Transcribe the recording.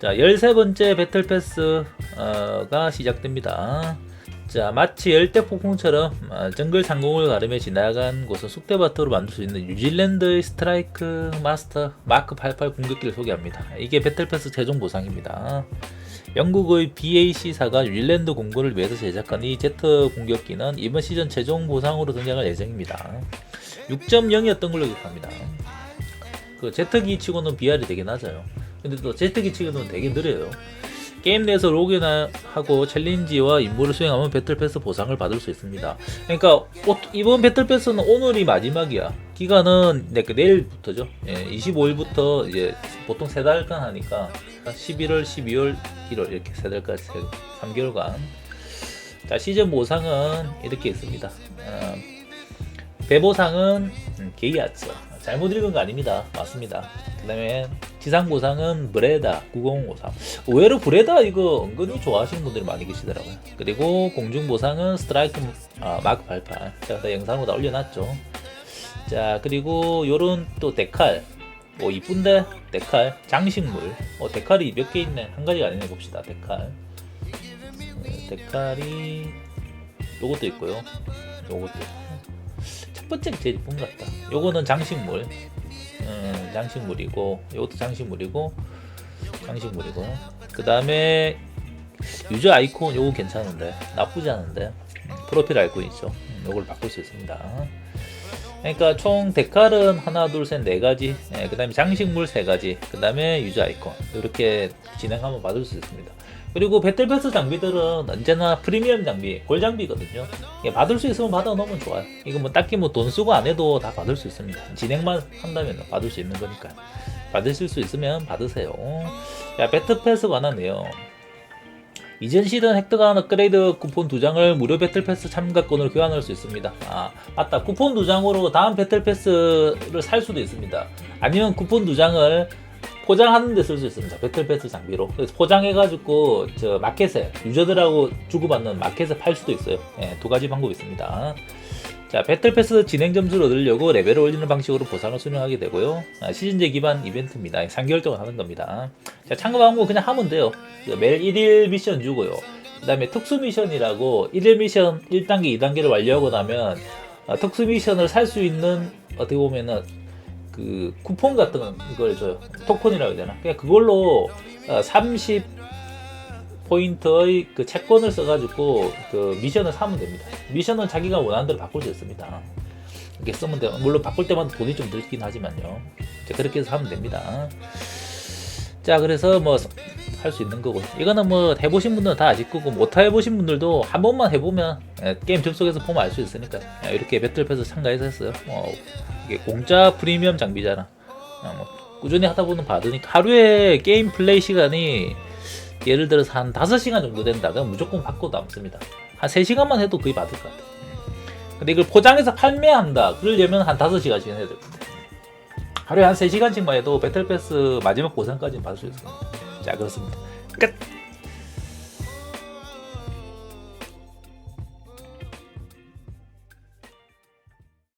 자, 13번째 배틀 패스가 시작됩니다. 자, 마치 열대 폭풍처럼 어, 정글 상공을 가르며 지나간 곳은 쑥대밭으로 만들 수 있는 뉴질랜드의 스트라이크 마스터 마크 88 공격기를 소개합니다. 이게 배틀 패스 최종 보상입니다. 영국의 BAC사가 뉴질랜드 공군을 위해서 제작한 이 제트 공격기는 이번 시즌 최종 보상으로 등장할 예정입니다. 6.0이었던 걸로 기억합니다. 그 제트기 치고는 BR이 되게 낮아요. 근데 또 제트기 치고는 되게 느려요. 게임 내에서 로그인하고 챌린지와 임무를 수행하면 배틀 패스 보상을 받을 수 있습니다. 그러니까 오- 이번 배틀 패스는 오늘이 마지막이야. 기간은 네, 그 내일부터죠. 예, 25일부터 이제 보통 세 달간 하니까 11월, 12월, 1월 이렇게 세 달까지 3개월간. 자 시즌 보상은 이렇게 있습니다. 어, 배보상은 음, 게이아츠. 잘못 읽은 거 아닙니다. 맞습니다. 그 다음에 지상 보상은 브레다 9053. 의외로 브레다 이거 은근히 좋아하시는 분들이 많이 계시더라고요. 그리고 공중 보상은 스트라이크 아, 마크 88. 제가 다 영상으로 다 올려놨죠. 자 그리고 요런 또 데칼. 오 이쁜데 데칼 장식물. 어 데칼이 몇 개 있네. 한 가지가 아니네 봅시다. 데칼. 네, 데칼이 요것도 있고요. 요것도 번째가 제일 이쁜 것 같다. 요거는 장식물. 음, 장식물이고, 요것도 장식물이고, 장식물이고. 그 다음에 유저 아이콘 요거 괜찮은데 나쁘지 않은데 음, 프로필 아이콘 있죠. 음, 요걸 바꿀 수 있습니다. 그러니까 총 데칼은 하나, 둘, 셋, 네 가지. 예, 그 다음에 장식물 세 가지. 그 다음에 유저 아이콘. 이렇게 진행하면 받을 수 있습니다. 그리고 배틀패스 장비들은 언제나 프리미엄 장비, 골 장비거든요. 예, 받을 수 있으면 받아 놓으면 좋아요. 이거 뭐 딱히 뭐 돈 쓰고 안 해도 다 받을 수 있습니다. 진행만 한다면 받을 수 있는 거니까요. 받으실 수 있으면 받으세요. 자, 배틀패스 내용. 이전 시즌 획득한 업그레이드 쿠폰 두 장을 무료 배틀패스 참가권으로 교환할 수 있습니다. 아, 맞다. 쿠폰 두 장으로 다음 배틀패스를 살 수도 있습니다. 아니면 쿠폰 두 장을 포장하는 데 쓸 수 있습니다. 배틀패스 장비로. 그래서 포장해가지고 저 마켓에 유저들하고 주고받는 마켓에 팔 수도 있어요. 예, 두 가지 방법이 있습니다. 자, 배틀패스 진행 점수를 얻으려고 레벨을 올리는 방식으로 보상을 수령하게 되고요. 아, 시즌제 기반 이벤트입니다. 3개월 동안 하는 겁니다. 자, 참가 방법 그냥 하면 돼요. 그 매일 1일 미션 주고요. 그 다음에 특수 미션이라고 1일 미션 1단계, 2단계를 완료하고 나면 아, 특수 미션을 살 수 있는 어떻게 보면은 그 쿠폰 같은 걸 줘요. 토큰이라고 해야 되나? 그냥 그걸로 어, 30 포인트의 그 채권을 써가지고 그 미션을 사면 됩니다. 미션은 자기가 원하는 대로 바꿀 수 있습니다. 이렇게 쓰면 돼요. 물론 바꿀 때마다 돈이 좀 들긴 하지만요. 그렇게 해서 하면 됩니다. 자, 그래서 뭐 할 수 있는 거고. 이거는 뭐 해보신 분들은 다 아실 거고 못 해보신 분들도 한 번만 해보면 예, 게임 접속해서 보면 알 수 있으니까 예, 이렇게 배틀패스 참가해서 했어요. 어, 이게 공짜 프리미엄 장비잖아. 어, 뭐 꾸준히 하다 보면 받으니까 하루에 게임 플레이 시간이 예를 들어서 한 5시간 정도 된다. 그럼 무조건 받고 남습니다. 한 3시간만 해도 거의 받을 것 같아요. 근데 이걸 포장해서 판매한다. 그러려면 한 5시간씩 해야 됩니다. 하루에 한 3시간씩만 해도 배틀패스 마지막 보상까지는 받을 수 있습니다. 자, 그렇습니다.